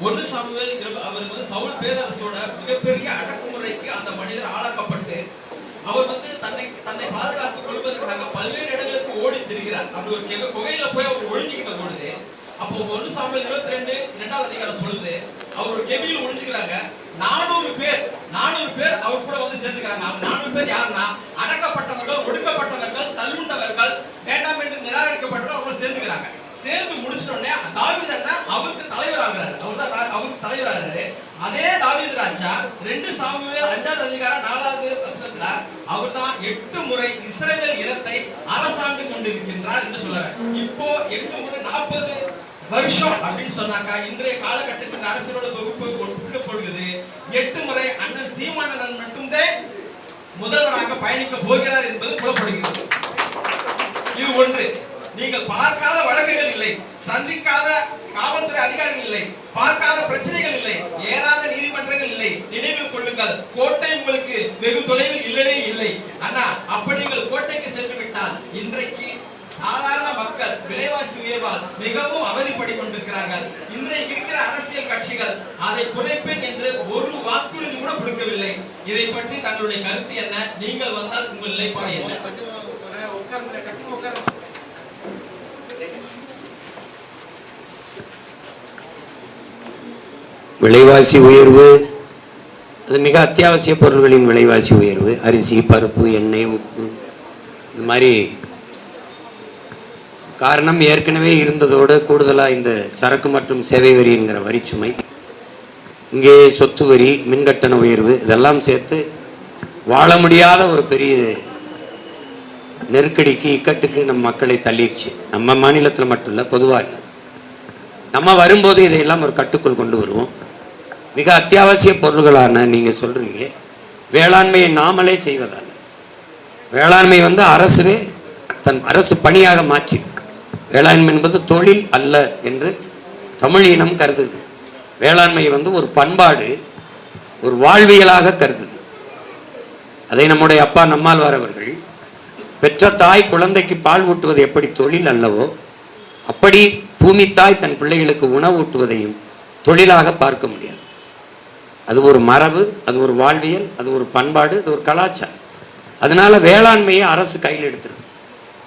ஒன்று போட்டு அவர் வந்து சவுல் பேரரசோட மிகப்பெரிய அடக்குமுறைக்கு அந்த மனிதர் ஆளாக்கப்பட்டு அவர் வந்து தன்னை தன்னை பாதுகாத்துக் கொள்வதற்காக பல்வேறு இடங்களுக்கு ஓடி திரிகிறார் அப்படி ஒரு கெக- குகையில போய் அவர் ஒழிச்சுக்கிட்ட பொழுது அப்போ ஒன்று சாமியில் இருபத்தி ரெண்டு இரண்டாவது அதிகாரம் சொல்லுது அவர் ஒரு கெபியில் ஒளிஞ்சுக்கிறாங்க நானூறு பேர் நானூறு பேர் அவர் கூட வந்து சேர்ந்துக்கிறாங்க. அவங்க நானூறு பேர் யாருன்னா அடக்கப்பட்டவர்கள் ஒடுக்கப்பட்டவர்கள் தள்ளுண்டவர்கள் வேண்டாம் என்று நிராகரிக்கப்பட்டவர்கள் அவங்க சேர்ந்துக்கிறாங்க. சேர்ந்து முடிச்சிட்ட உடனே தாவீது அண்ணன் அவருக்கு தலைவராகிறாரு அவர் தான் ரா- அவருக்கு தலைவராகிறாரு அதே தாவீது ராஜா ரெண்டு சாமியில் அஞ்சாவது அதிகாரம் நாலாவது வருஷத்துல அவர் தான் எட்டு முறை இஸ்ரேல் இனத்தை அரசாண்டு கொண்டிருக்கின்றார் என்று சொல்றாரு. இப்போ எட்டு முறை நாற்பது வருஷம் அப்படின்னு சொன்னாக்கா இன்றைய காலகட்டத்தின் அரசியலோட தொகுப்பு ஒப்பிடப்படுகிறது எட்டு முறை அண்ணன் சீமானந்தன் மட்டும்தான் முதல்வராக பயணிக்க போகிறார் என்பது புலப்படுகிறது. இது ஒன்று. நீங்கள் பார்க்காத வழக்குகள் இல்லை. சந்திக்காத காவல்துறை அதிகாரிகள் இல்லை. பார்க்காத பிரச்சனைகள் இல்லை. ஏறாத நீதிமன்றங்கள் இல்லை. நினைவில் கொள்ளுங்கள். கோட்டை உங்களுக்கு வெகு தொலைவில் இல்லவே இல்லை. அண்ணா அப்படி நீங்கள் கோட்டைக்கு சென்று விட்டால் இன்றைக்கு சாதாரண மக்கள் விலைவாசி உயர்வால் மிகவும் அவதிப்படி கொண்டிருக்கிறார்கள். இன்றைக்கு இருக்கிற அரசியல் கட்சிகள் அதை குறைப்பேன் என்று ஒரு வாக்குறுதி கூட கொடுக்கவில்லை. இதை பற்றி தங்களுடைய கருத்து என்ன? நீங்கள் வந்தால் உங்கள் நிலைப்பாடு என்ன? விலைவாசி உயர்வு அது மிக அத்தியாவசிய பொருட்களின் விலைவாசி உயர்வு அரிசி பருப்பு எண்ணெய் உப்பு இது மாதிரி காரணம் ஏற்கனவே இருந்ததோடு கூடுதலாக இந்த சரக்கு மற்றும் சேவை வரி என்கிற வரிச்சுமை. இங்கே சொத்து வரி மின்கட்டண உயர்வு இதெல்லாம் சேர்த்து வாழ முடியாத ஒரு பெரிய நெருக்கடிக்கு இக்கட்டுக்கு நம் மக்களை தள்ளிடுச்சு. நம்ம மாநிலத்தில் மட்டும் இல்லை பொதுவாக இல்லை. நம்ம வரும்போது இதையெல்லாம் ஒரு கட்டுக்குள் கொண்டு வருவோம். மிக அத்தியாவசிய பொருள்களான நீங்கள் சொல்கிறீங்க வேளாண்மையை நாமளே செய்வதால். வேளாண்மை வந்து அரசுவே தன் அரசு பணியாக மாற்றி வேளாண்மை என்பது தொழில் அல்ல என்று தமிழ் இனம் கருதுது. வேளாண்மை வந்து ஒரு பண்பாடு ஒரு வாழ்வியலாக கருதுது. அதை நம்முடைய அப்பா நம்மாழ்வார் அவர்கள் பெற்ற தாய் குழந்தைக்கு பால் ஊட்டுவது எப்படி தொழில் அல்லவோ அப்படி பூமி தாய் தன் பிள்ளைகளுக்கு உணவு ஊட்டுவதையும் தொழிலாக பார்க்க முடியாது. அது ஒரு மரபு அது ஒரு வாழ்வியல் அது ஒரு பண்பாடு அது ஒரு கலாச்சாரம். அதனால வேளாண்மையை அரசு கையில் எடுத்துரும்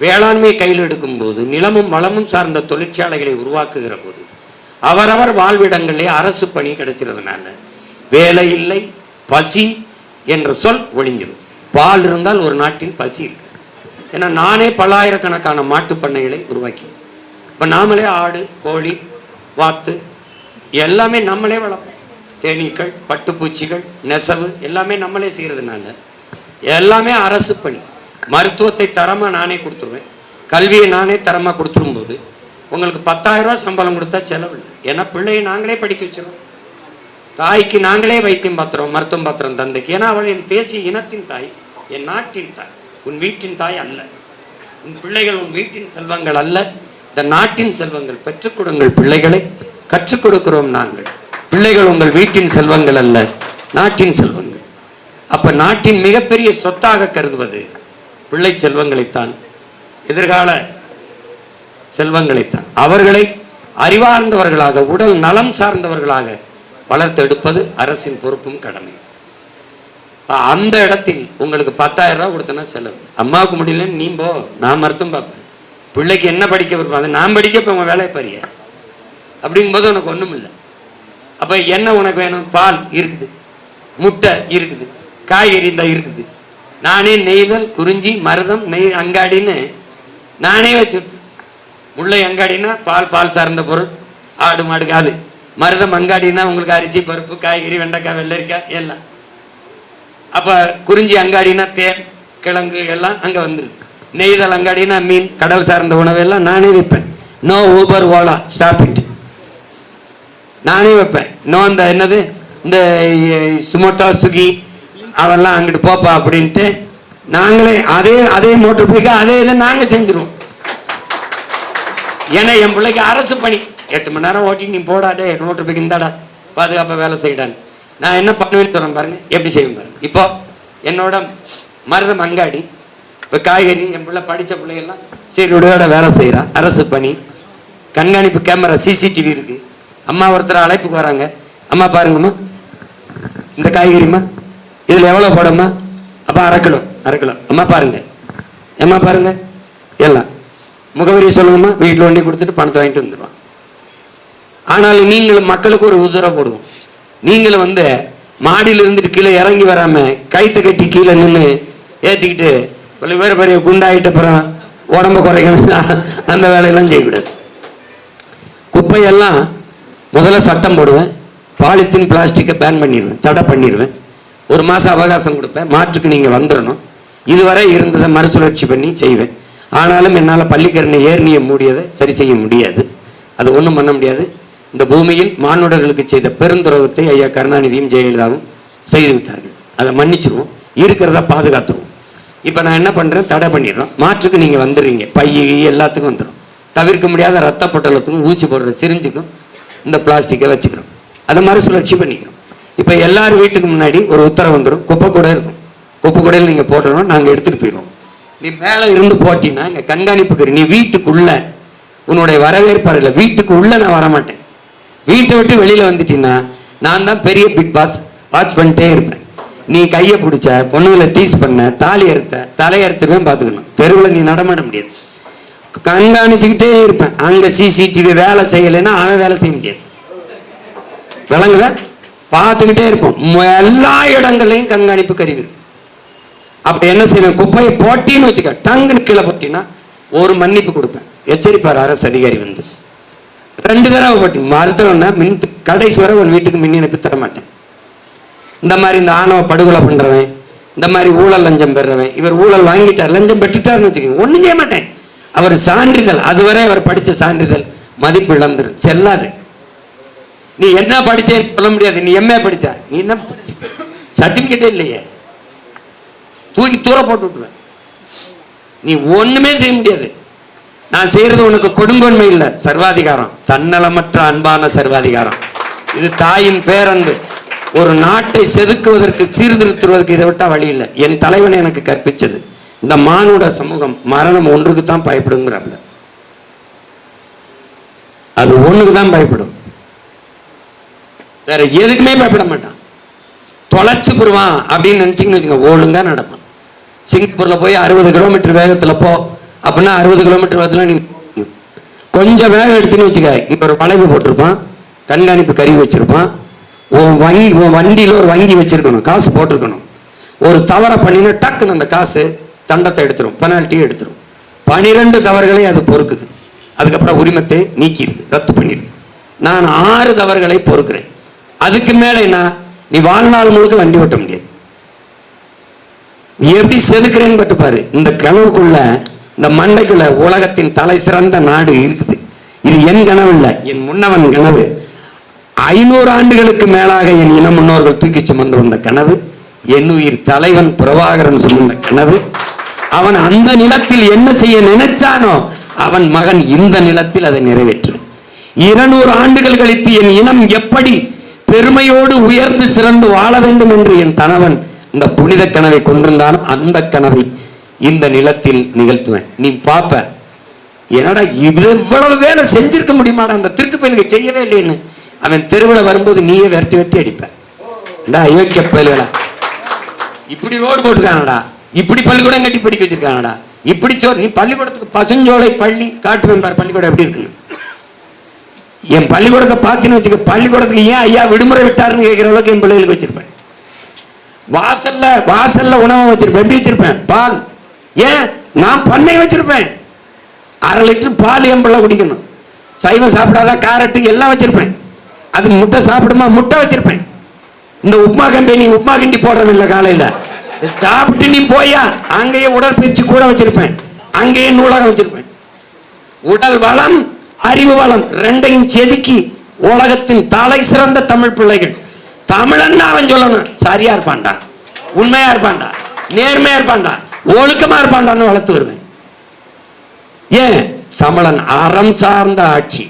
வேளாண்மையை கையில் எடுக்கும்போது நிலமும் வளமும் சார்ந்த தொழிற்சாலைகளை உருவாக்குகிற போது அவரவர் வாழ்விடங்களே அரசு பணி கிடைக்கிறதுனால வேலை இல்லை பசி என்ற சொல் ஒழிஞ்சிடும் பால் இருந்தால் ஒரு நாட்டில் பசி இருக்கு. ஏன்னா நானே பல்லாயிரக்கணக்கான மாட்டுப் பண்ணைகளை உருவாக்கி இப்போ நாமளே ஆடு கோழி வாத்து எல்லாமே நம்மளே வளர்ப்போம். தேனீக்கள் பட்டுப்பூச்சிகள் நெசவு எல்லாமே நம்மளே செய்கிறதுனால எல்லாமே அரசு பணி. மருத்துவத்தை தரமாக நானே கொடுத்துருவேன். கல்வியை நானே தரமாக கொடுத்துரும்போது உங்களுக்கு பத்தாயிரரூவா சம்பளம் கொடுத்தா செலவில்லை ஏன்னா பிள்ளையை நாங்களே படிக்க வச்சிருவோம். தாய்க்கு நாங்களே வைத்தியம் பாத்திரம் மருத்துவம் பாத்திரம் தந்தைக்கு. ஏன்னா அவள் என் தேசிய இனத்தின் தாய் என் நாட்டின் தாய். உன் வீட்டின் தாய் அல்ல. உன் பிள்ளைகள் உன் வீட்டின் செல்வங்கள் அல்ல. இந்த நாட்டின் செல்வங்கள் பெற்றுக் கொடுங்கள் பிள்ளைகளை. கற்றுக் கொடுக்கிறோம் நாங்கள். பிள்ளைகள் உங்கள் வீட்டின் செல்வங்கள் அல்ல நாட்டின் செல்வங்கள். அப்ப நாட்டின் மிகப்பெரிய சொத்தாக கருதுவது பிள்ளை செல்வங்களைத்தான் எதிர்கால செல்வங்களைத்தான். அவர்களை அறிவார்ந்தவர்களாக உடல் நலம் சார்ந்தவர்களாக வளர்த்தெடுப்பது அரசின் பொறுப்பும் கடமை அந்த இடத்தில் உங்களுக்கு பத்தாயிரம் ரூபா கொடுத்தனா செலவு. அம்மாவுக்கு முடியலன்னு நீ போ நான் மருத்துவம் பார்ப்பேன். பிள்ளைக்கு என்ன படிக்க விருப்பம்? அதை நான் படிக்க இப்போ உங்கள் வேலையை பாரியா அப்படிங்கும்போது உனக்கு ஒன்றும் இல்லை. அப்போ என்ன உனக்கு வேணும்? பால் இருக்குது முட்டை இருக்குது காய்கறி இருந்தால் இருக்குது. நானே நெய்தல் குறிஞ்சி மருதம் நெய் அங்காடின்னு நானே வச்சுருப்பேன். முல்லை அங்காடினா பால் பால் சார்ந்த பொருள். ஆடு மாடுக்கு அது மருதம் அங்காடினா உங்களுக்கு அரிசி பருப்பு காய்கறி வெண்டைக்காய் வெள்ளரிக்காய் எல்லாம். அப்போ குறிஞ்சி அங்காடினா தேன் கிழங்கு எல்லாம் அங்கே வந்துடுது நெய்தல் அங்காடினா மீன் கடல் சார்ந்த உணவெல்லாம் நானே விற்பேன். No Uber Ola stop it. நானே வைப்பேன் இன்னும் இந்த என்னது? இந்த சுமோட்டோ சுகி அவெல்லாம் அங்கிட்டு போப்பா அப்படின்ட்டு நாங்களே அதே அதே மோட்டர் பைக்கு அதே இதை நாங்கள் செஞ்சிருவோம். ஏன்னா என் பிள்ளைக்கு அரசு பணி. எட்டு மணி நேரம் ஓட்டி நீ போடாடே மோட்டர் பைக்கு இந்தாடா பாதுகாப்பாக வேலை செய்யடான்னு. நான் என்ன பண்ணுவேன்னு சொல்கிறேன் பாருங்க எப்படி செய்வேன் பாருங்க. இப்போ என்னோட மருதம் அங்காடி இப்போ காய்கறி என் பிள்ளை படித்த பிள்ளைகள்லாம் சரி வேலை செய்கிறான் அரசு பணி. கண்காணிப்பு கேமரா சிசிடிவி இருக்குது அம்மா ஒருத்தர் அழைப்புக்கு வராங்க. அம்மா பாருங்கம்மா இந்த காய்கறிம்மா. இதில் எவ்வளோ போடம்மா? அப்போ அரை கிலோ அரை கிலோ. அம்மா பாருங்க. அம்மா பாருங்க? எல்லாம். முகவரி சொல்லுங்கம்மா. வீட்டில் ஒண்டி கொடுத்துட்டு பணத்தை வாங்கிட்டு வந்துடுவான். ஆனாலும் நீங்களும் மக்களுக்கு ஒரு உதவி போடுவோம். நீங்களும் வந்து மாடியில் இருந்துட்டு கீழே இறங்கி வராமல் கைத்தை கட்டி கீழே நின்று ஏற்றிக்கிட்டு பல பேர் பெரிய குண்டாயிட்ட அப்புறம் உடம்ப குறைக்கணும் அந்த வேலையெல்லாம் செய்யக்கூடாது. குப்பையெல்லாம் முதல்ல சட்டம் போடுவேன். பாலித்தீன் பிளாஸ்டிக்கை பேன் பண்ணிடுவேன். தடை பண்ணிடுவேன். ஒரு மாதம் அவகாசம் கொடுப்பேன். மாற்றுக்கு நீங்கள் வந்துடணும் இதுவரை இருந்ததை மறுசுழற்சி பண்ணி செய்வேன். ஆனாலும் என்னால் பள்ளிக்கரணை ஏர்னியை மூடியதை சரி செய்ய முடியாது. அது ஒன்றும் பண்ண முடியாது. இந்த பூமியில் மானுடர்களுக்கு செய்த பெருந்துரோகத்தை ஐயா கருணாநிதியும் ஜெயலலிதாவும் செய்து விட்டார்கள். அதை மன்னிச்சிருவோம். இருக்கிறத பாதுகாத்துருவோம். இப்போ நான் என்ன பண்ணுறேன் தடை பண்ணிடுறோம். மாற்றுக்கு நீங்கள் வந்துடுறீங்க. பை எல்லாத்துக்கும் வந்துடும். தவிர்க்க முடியாத ரத்த பொட்டலத்துக்கும் ஊசி போடுற சிரிஞ்சுக்கும் இந்த பிளாஸ்டிக்கை வச்சுக்கிறோம். அதை மாதிரி சுழற்சி பண்ணிக்கிறோம். இப்போ எல்லார் வீட்டுக்கு முன்னாடி ஒரு உத்தரவு வந்துடும் குப்பை கூட இருக்கும். குப்பை கூடையில் நீங்கள் போட்டணும் நாங்கள் எடுத்துகிட்டு போயிடுவோம். நீ மேலே இருந்து போட்டின்னா இங்கே கண்காணிப்புக்கு நீ வீட்டுக்குள்ள உன்னுடைய வரவேற்பார் இல்லை வீட்டுக்கு உள்ளே நான் வரமாட்டேன். வீட்டை விட்டு வெளியில் வந்துட்டீங்கன்னா நான் தான் பெரிய பிக் பாஸ் வாட்ச் பண்ணிட்டே இருப்பேன். நீ கையை பிடிச்ச பொண்ணுங்களை டீஸ் பண்ண தாலி அறுத்த தலை அறுத்துருவேன் பார்த்துக்கணும். தெருவில் நீ நடமாட முடியாது. கண்காணிச்சுக்கிட்டே இருப்பேன். அங்கே சிசிடிவி வேலை செய்யலைன்னா அவன் வேலை செய்ய முடியாது. விளங்குதா? பார்த்துக்கிட்டே இருப்போம். ம- எல்லா இடங்கள்லையும் கண்காணிப்பு கருவி இருக்கு. அப்ப என்ன செய்வேன்? குப்பையை போட்டின்னு வச்சுக்க டங்குன்னு கீழே போட்டினா ஒரு மன்னிப்பு கொடுப்பேன். எச்சரிப்பார் அரசு அதிகாரி வந்து. ரெண்டு தடவை போட்டி. மறுத்தவன்னா மின் கடைசி வரை உன் வீட்டுக்கு மின் இணைப்பு தர மாட்டேன். இந்த மாதிரி இந்த ஆணவ படுகொலை பண்றவன் இந்த மாதிரி ஊழல் லஞ்சம் பெறுறவன் இவர் ஊழல் வாங்கிட்டார் லஞ்சம் பெற்றுட்டார்னு வச்சுக்கோங்க ஒன்றும் செய்ய மாட்டேன். அவர் சான்றிதழ் அதுவரை அவர் படித்த சான்றிதழ் மதிப்பு இழந்துரும். செல்லாது. நீ என்ன படிச்சேன்னு சொல்ல முடியாது. நீ எம்ஏ படிச்ச. நீ என்ன சர்டிபிகேட்டே இல்லையே. தூக்கி தூர போட்டு விட்டுருவேன். நீ ஒண்ணுமே செய்ய முடியாது. நான் செய்யறது உனக்கு கொடுங்கொன்மை இல்லை. சர்வாதிகாரம். தன்னலமற்ற அன்பான சர்வாதிகாரம். இது தாயின் பேரன்பு. ஒரு நாட்டை செதுக்குவதற்கு சீர்திருத்துவதற்கு இதை விட்டா வழி இல்லை. என் தலைவன் எனக்கு கற்பித்தது இந்த மானுட சமூகம் மரணம் ஒன்றுக்கு தான் பயப்படுங்கிறாப்ல. அது ஒன்றுக்கு தான் பயப்படும். வேற எதுக்குமே பயப்பட மாட்டான். தொலைச்சு போடுவான் அப்படின்னு நினச்சிங்கன்னு வச்சுங்க ஒழுங்காக நடப்பான். சிங்கப்பூரில் போய் அறுபது கிலோமீட்டர் வேகத்தில் போ அப்படின்னா அறுபது கிலோமீட்டர் வேகத்தில் நீ கொஞ்சம் வேகம் எடுத்துன்னு வச்சுக்க இங்கே ஒரு வளைவு போட்டிருப்பான் கண்காணிப்பு கருவி வச்சுருப்பான். உன் வங்கி உன் வண்டியில் ஒரு வங்கி வச்சுருக்கணும் காசு போட்டிருக்கணும். ஒரு தவறை பண்ணினா டக்குன்னு அந்த காசு தண்டத்தை எடுத்துரும் பெனால்ட்டியும் எடுத்துரும். பனிரெண்டு தவறுகளை அது பொறுக்குது. அதுக்கப்புறம் உரிமத்தை நீக்கிடுது ரத்து பண்ணிடுது. நான் ஆறு தவறுகளை பொறுக்கிறேன். அதுக்கு மேல என்ன? நீ வாழ்நாள் முழுக்க வண்டி ஓட்ட முடியாது. நீ எப்படி செதுக்கிறேன்னு பட்டு பாரு. இந்த கனவுக்குள்ள இந்த மண்டைக்குள்ள உலகத்தின் தலை சிறந்த நாடு இருக்குது. இது என் கனவு இல்லை என் முன்னவன் கனவு. ஐநூறு ஆண்டுகளுக்கு மேலாக என் இன முன்னோர்கள் தூக்கி சுமந்து வந்த கனவு. என் உயிர் தலைவன் பிரபாகரன் சுமந்த கனவு. அவன் அந்த நிலத்தில் என்ன செய்ய நினைச்சானோ அவன் மகன் இந்த நிலத்தில் அதை நிறைவேற்று இருநூறு ஆண்டுகள் கழித்து என் இனம் எப்படி பெருமையோடு உயர்ந்து சிறந்து வாழ வேண்டும் என்று என் கணவன் இந்த புனித கனவை கொண்டிருந்தான் அந்த கனவை இந்த நிலத்தில் நிகழ்த்துவேன். நீ பாப்ப என்னடா இவ்வளவு வேலை செஞ்சிருக்க முடியுமாடா? அந்த திருட்டு பயலுக்கு செய்யவே இல்லைன்னு. அவன் தெருவில் வரும்போது நீயே விரட்டி விரட்டி அடிப்ப. அயோக்கிய பயில்களா? இப்படி ரோடு போட்டுக்கானடா. இப்படி பள்ளிக்கூடம் கட்டி படிக்க வச்சிருக்கானடா. இப்படி சோறு நீ பள்ளிக்கூடத்துக்கு பசுஞ்சோலை பள்ளி காட்டுவேன் பார் பள்ளிக்கூடம் எப்படி இருக்குன்னு. என் பள்ளிக்கூடத்தை பார்த்தீங்கன்னு வச்சுக்க பள்ளிக்கூடத்துக்கு ஏன் ஐயா விடுமுறை விட்டாருன்னு கேட்குற அளவுக்கு என் பிள்ளைகளுக்கு வச்சிருப்பேன். வாசல்ல வாசல்ல உணவு வச்சிருப்பேன். எப்படி வச்சிருப்பேன்? பால். ஏன்? நான் பண்ணை வச்சிருப்பேன். அரை லிட்டர் பால் என் பிள்ளை குடிக்கணும். சைவம் சாப்பிடாத கேரட்டு எல்லாம் வச்சிருப்பேன். அது முட்டை சாப்பிடுமா? முட்டை வச்சிருப்பேன். இந்த உப்மா கம்பெனி உப்மா கிண்டி போடுறதில்லை காலையில். சாப்பிட்டு நீ போயா? அங்கேயே உடற்பயிற்சி கூட வச்சிருப்பேன். அங்கேயே நூலகம் வச்சிருப்பேன். உடல் வளம் அறிவு வளம் ரெண்டையும் செதுக்கி உலகத்தின் தலை சிறந்த தமிழ் பிள்ளைகள். தமிழன் அவன் சொல்லணும் சரியா இருப்பான்டா உண்மையா இருப்பான்டா நேர்மையா இருப்பான்டா ஒழுக்கமா இருப்பான்டான்னு வளர்த்து வருவேன். ஏன்? தமிழன் அறம் சார்ந்த ஆட்சி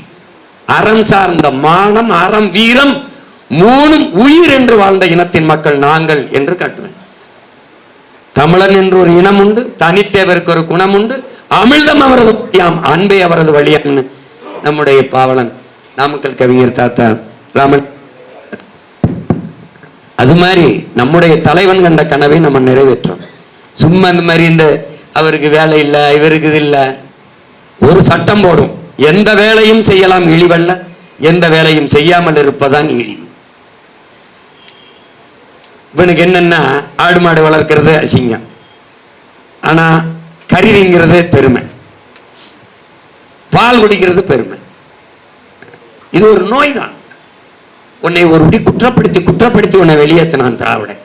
அறம் சார்ந்த மானம் அறம் வீரம் மூணும் உயிர் என்று வாழ்ந்த இனத்தின் மக்கள் நாங்கள் என்று காட்டுவேன். தமிழன் என்று ஒரு இனம் உண்டு தனித்தேவருக்கு ஒரு குணம் உண்டு அமிழ்தம் அவரது வழியாம் அன்பே அவரது வழியான்னு நம்முடைய பாவலன் நாமக்கல் கவிஞர் தாத்தா ராமன். அது மாதிரி நம்முடைய தலைவன் கண்ட கனவை நம்ம நிறைவேற்றோம் சும்மா இந்த மாதிரி இந்த அவருக்கு வேலை இல்லை இவருக்கு இது இல்லை. ஒரு சட்டம் போடும். எந்த வேலையும் செய்யலாம் இழிவல்ல எந்த வேலையும் செய்யாமல் இருப்பதான் இழிவு. இவனுக்கு என்னன்னா ஆடு மாடு வளர்க்கறது அசிங்கம். ஆனால் கருவிங்கிறது பெருமை. பால் குடிக்கிறது பெருமை. இது ஒரு நோய் தான் உன்னை ஒரு இப்படி குற்றப்படுத்தி குற்றப்படுத்தி உன்னை வெளியேற்றினான் திராவிடன்.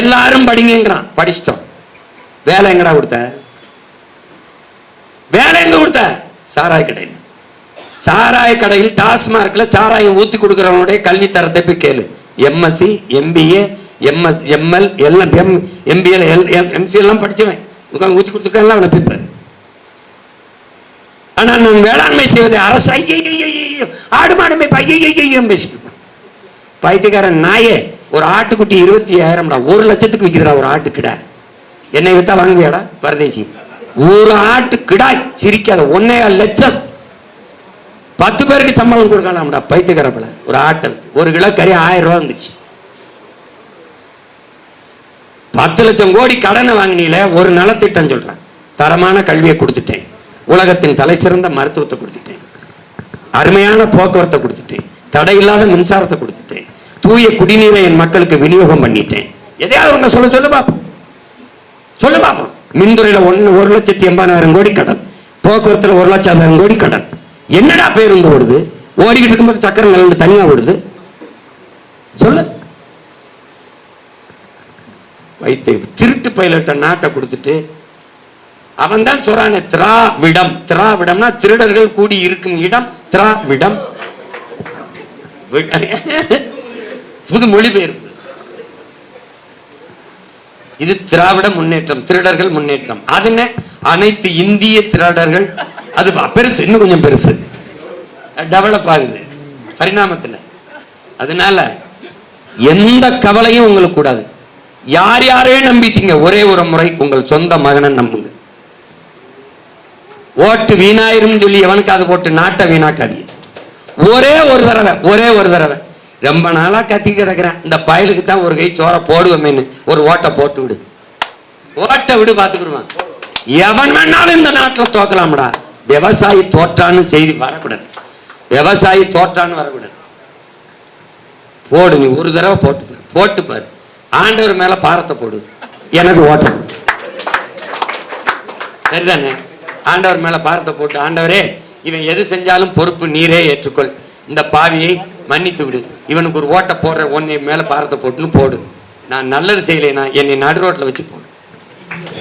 எல்லாரும் படிங்கிறான் படிச்சிட்டோம். வேலை எங்கடா கொடுத்த? வேலை எங்க கொடுத்த? சாராய கடையில். சாராய கடையில் டாஸ்மார்க்ல சாராயம் ஊத்தி கொடுக்குறவனுடைய கல்வி தரத்தை போய் கேளு. எம்எஸ்சி எம்பிஏ எம்எஸ் எம்எல் எல்லாம் எம் எம்பிஎல் எல் எம்சி எல்லாம் படிச்சவன். உட்காந்து ஊற்றி கொடுத்துருக்கான்ல அவனை பிப்பேன் ஆனால் நான் வேளாண்மை செய்வதை அரசு ஆடு மாடு மேய்ப்பு பேசிட்டு பைத்தியக்காரன் நாயே ஒரு ஆட்டுக்குட்டி இருபத்தி ஆயிரம்டா ஒரு லட்சத்துக்கு விற்கிறா ஒரு ஆட்டு கிடா. என்னை வித்தா வாங்குவியாடா? பரதேசி. ஒரு ஆட்டு கிடாய் சிரிக்காத ஒன்னே லட்சம். பத்து பேருக்கு சம்பளம் கொடுக்கலாம்டா பைத்தியக்காரப்பில் ஒரு ஆட்டை ஒரு கிலோ கறி ஆயிரம் ரூபா வந்துச்சு. பத்து லட்சம் கோடி கடனை வாங்கினீங்களே ஒரு நலத்திட்டம் சொல்கிறேன் தரமான கல்வியை கொடுத்துட்டேன். உலகத்தின் தலை சிறந்த மருத்துவத்தை கொடுத்துட்டேன். அருமையான போக்குவரத்தை கொடுத்துட்டேன். தடையில்லாத மின்சாரத்தை கொடுத்துட்டேன். தூய குடிநீரை என் மக்களுக்கு விநியோகம் பண்ணிட்டேன். எதையாவது ஒன்று சொல்ல சொல்லு பாப்போம். சொல்லு பாப்போம். மின்துறையில் ஒன்று ஒரு லட்சத்தி எண்பதாயிரம் கோடி கடன். போக்குவரத்தில் ஒரு லட்சம் கோடி கடன். என்னடா பேருந்து ஓடுது? ஓடிக்கிட்டு இருக்கும்போது சக்கரம் கலந்து தனியாக ஓடுது? சொல்லு. வைத்து திருட்டு பயிலிட்ட நாட்டை கொடுத்துட்டு அவன் தான் சொல்றானே திராவிடம் திராவிடம்னா திருடர்கள் கூடி இருக்கும் இடம் திராவிடம் புது மொழிபெயர்ப்பு. இது திராவிட முன்னேற்றம் திருடர்கள் முன்னேற்றம். அது என்ன? அனைத்து இந்திய திருடர்கள் அது பெருசு இன்னும் கொஞ்சம் பெருசு. டெவலப் ஆகுது பரிணாமத்தில். அதனால எந்த கவலையும் உங்களுக்கு கூடாது. யார் யாரையும் நம்பிட்டீங்க ஒரே ஒரு முறை உங்கள் சொந்த மகனை நம்புங்க. ஓட்டு வீணாயிரும் சொல்லி எவனுக்காவது போட்டு நாட்டை வீணாக்காதீங்க. ஒரே ஒரு தடவை ஒரே ஒரு தடவை. ரொம்ப நாளா கத்தி கிடக்குறேன். இந்த பயலுக்கு தான் ஒரு கை சோற போடுவோமேன்னு ஒரு ஓட்டை போட்டு விடு. ஓட்டை விடு பார்த்துக்கிடுவான். எவன் வேணாலும் இந்த நாட்டில் தோக்கலாம்டா. விவசாயி தோற்றான்னு செய்தி வரக்கூடாது. விவசாயி தோற்றான்னு வரக்கூடாது. போடு நீ ஒரு தடவை போட்டு பாரு. போட்டு பாரு. ஆண்டவர் மேல பாரத்தை போடு. எனக்கு ஓட்டை போடு. சரிதானே? ஆண்டவர் மேலே பாரத்தை போட்டு ஆண்டவரே இவன் எது செஞ்சாலும் பொறுப்பு நீரே ஏற்றுக்கொள். இந்த பாவியை மன்னித்து விடு. இவனுக்கு ஒரு ஓட்டை போடுற உன்னை மேலே பாரத்தை போட்டுன்னு போடு. நான் நல்லது செய்யலைனா என்னை நடு ரோட்டில் வச்சு போடு.